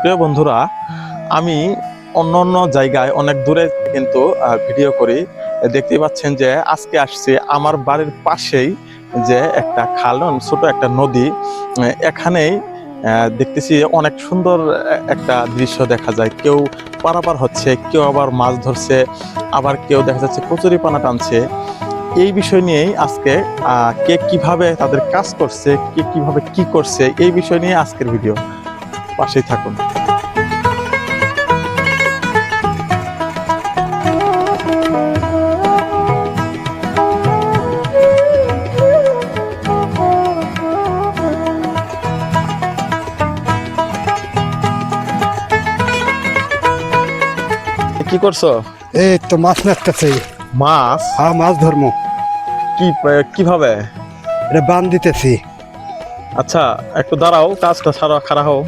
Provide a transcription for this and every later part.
প্রিয় বন্ধুরা, আমি অন্য অন্য জায়গায় অনেক দূরে কিন্তু ভিডিও করি। দেখতে পাচ্ছেন যে আজকে আসছে আমার বাড়ির পাশেই যে একটা খাল ছোট একটা নদী। এখানেই দেখতেছি অনেক সুন্দর একটা দৃশ্য দেখা যায়। কেউ পারাপার হচ্ছে, কেউ আবার মাছ ধরছে, আবার কেউ দেখা যাচ্ছে কচুরি পানা টানছে। এই বিষয় নিয়েই আজকে কে কীভাবে তাদের কাজ করছে, কে কীভাবে কি করছে, এই বিষয় নিয়ে আজকের ভিডিও। পাশেই থাকুন। কি করছ? এই তো মাছ মারতেছে মাছ? হ্যাঁ মাছ ধর্ম। কি কীভাবে? এটা বান দিতেছি। আচ্ছা একটু দাঁড়াও কাজটা সারা খারাপ হও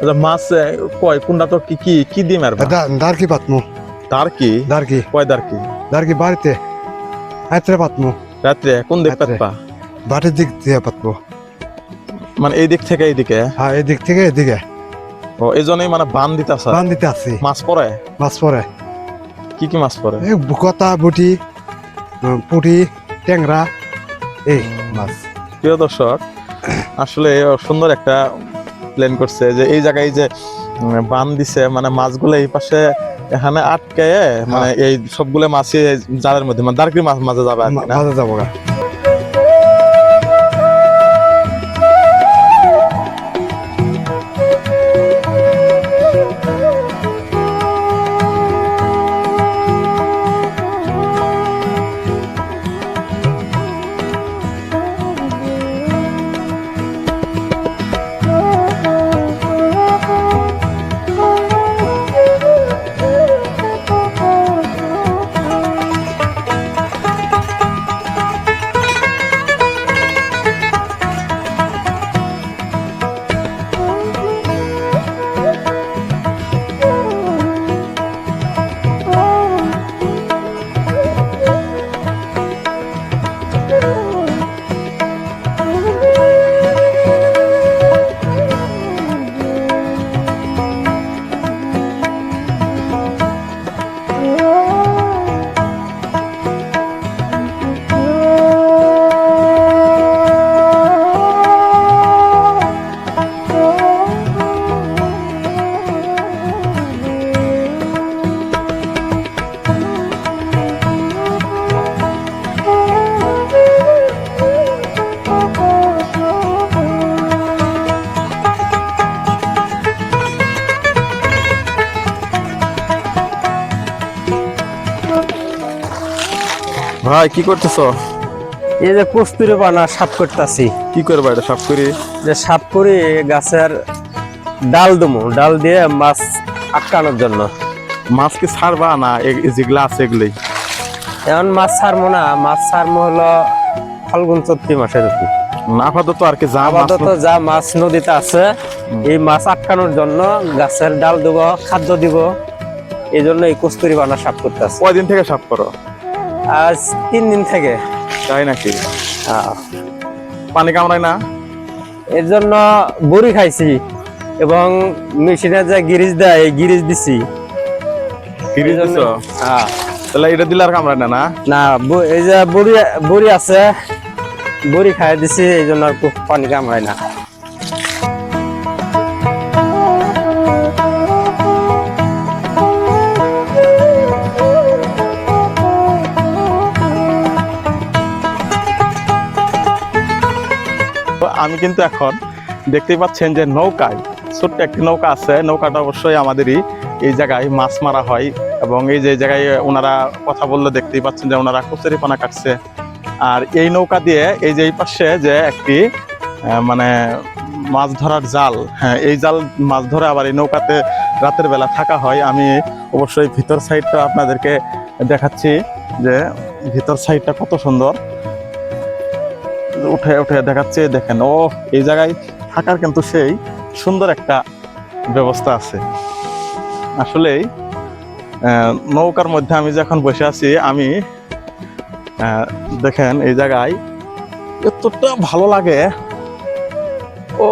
আচ্ছা মাছ কয়? কোনটা তো কি কি কি দিয়ে মারবা দার কি পাতমু তার কি? দার কি? কয় দার কি? দার কি বাড়িতে? হাতরে পাতমু রাত্রে? কোন দিক রাত্রে। পাতবা বাড়ির দিক দিয়ে পাতবো মানে এই দিক থেকে এইদিকে হ্যাঁ এদিক থেকে এদিকে ও এই জন্যই মানে বান দিতেছে। বান দিতে আসি মাছ পড়ে? মাছ পরে কি কি মাছ পড়ে? এই বুকতা বুটি পুটি ট্যাংরা এই মাছ। প্রিয় দর্শক আসলে সুন্দর একটা প্ল্যান করছে যে এই জায়গায় যে বান দিছে মানে মাছগুলো এই পাশে এখানে আটকে মানে এই সবগুলো মাছই জালের মধ্যে মানে দার্কি মাছ মাঝে যাবে আর কি না? মাঝে যাব ভাই কি করতেছ? এই যে কস্তুরি বানা সাপ করতেছি। কি করবা এটা সব করি? যে সাপ করে গাছের ডাল দমু। ডাল দিয়ে মাছ আটকানোর জন্য। মাছ কি ছাড়বা না যেগুলা আছে এগুলোই? এখন মাছ ছাড়বো না। মাছ ছাড়বো হলো ফাল্গুন চৈত্রি মাসের না, আপাতত আর কি যা আপাতত যা মাছ নদীতে আছে এই মাছ আটকানোর জন্য গাছের ডাল দেব খাদ্য দিব। এই জন্য এই কস্তুরি বানা সাপ করতেছে। কয়দিন থেকে সাপ করো? আজ তিন দিন থেকে। তাই নাকি? আহ, পানি কামড়ায় না? এর জন্য বড়ি খাইছি এবং মেশিনে যে গিরিজ দেয় এই গিরিজ দিছি। এই দিছো? হ্যাঁ। তাহলে এটা দিলে আর কামড়ায় না না? না এই যে বড়ি বড়ি আছে বড়ি খাই দিছি এই জন্য আর পানি কামড়ায় না। আমি কিন্তু এখন দেখতেই পাচ্ছেন যে নৌকায়, ছোট্ট একটি নৌকা আছে। নৌকাটা অবশ্যই আমাদেরই এই জায়গায় মাছ মারা হয় এবং এই যে জায়গায় ওনারা কথা বললে দেখতেই পাচ্ছেন যে ওনারা কচুরি পানা কাটছে। আর এই নৌকা দিয়ে এই যে এই পাশে যে একটি মানে মাছ ধরার জাল হ্যাঁ এই জাল মাছ ধরে আবার এই নৌকাতে রাতের বেলা থাকা হয়। আমি অবশ্যই ভিতর সাইডটা আপনাদেরকে দেখাচ্ছি যে ভিতর সাইডটা কত সুন্দর। উঠে উঠে দেখাচ্ছে, দেখেন, ও, এই জায়গায় থাকার কিন্তু সেই সুন্দর একটা ব্যবস্থা আছে। আসলেই নৌকার মধ্যে আমি যখন বসে আছি, আমি দেখেন, এই জায়গায় এতটা ভালো লাগে। ও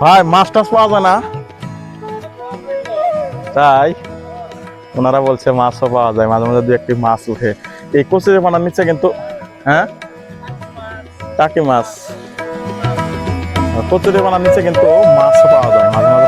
ভাই মাছ টাছ পাওয়া যায় না। তাই ওনারা বলছে মাছও পাওয়া যায়, মাঝে মাঝে দু একটি মাছ উঠে এই কচুরি পানার নিচে কিন্তু হ্যাঁ? কাকি মাছ। কচুরি পানার নিচে কিন্তু মাছও পাওয়া যায়, মাঝে মাঝে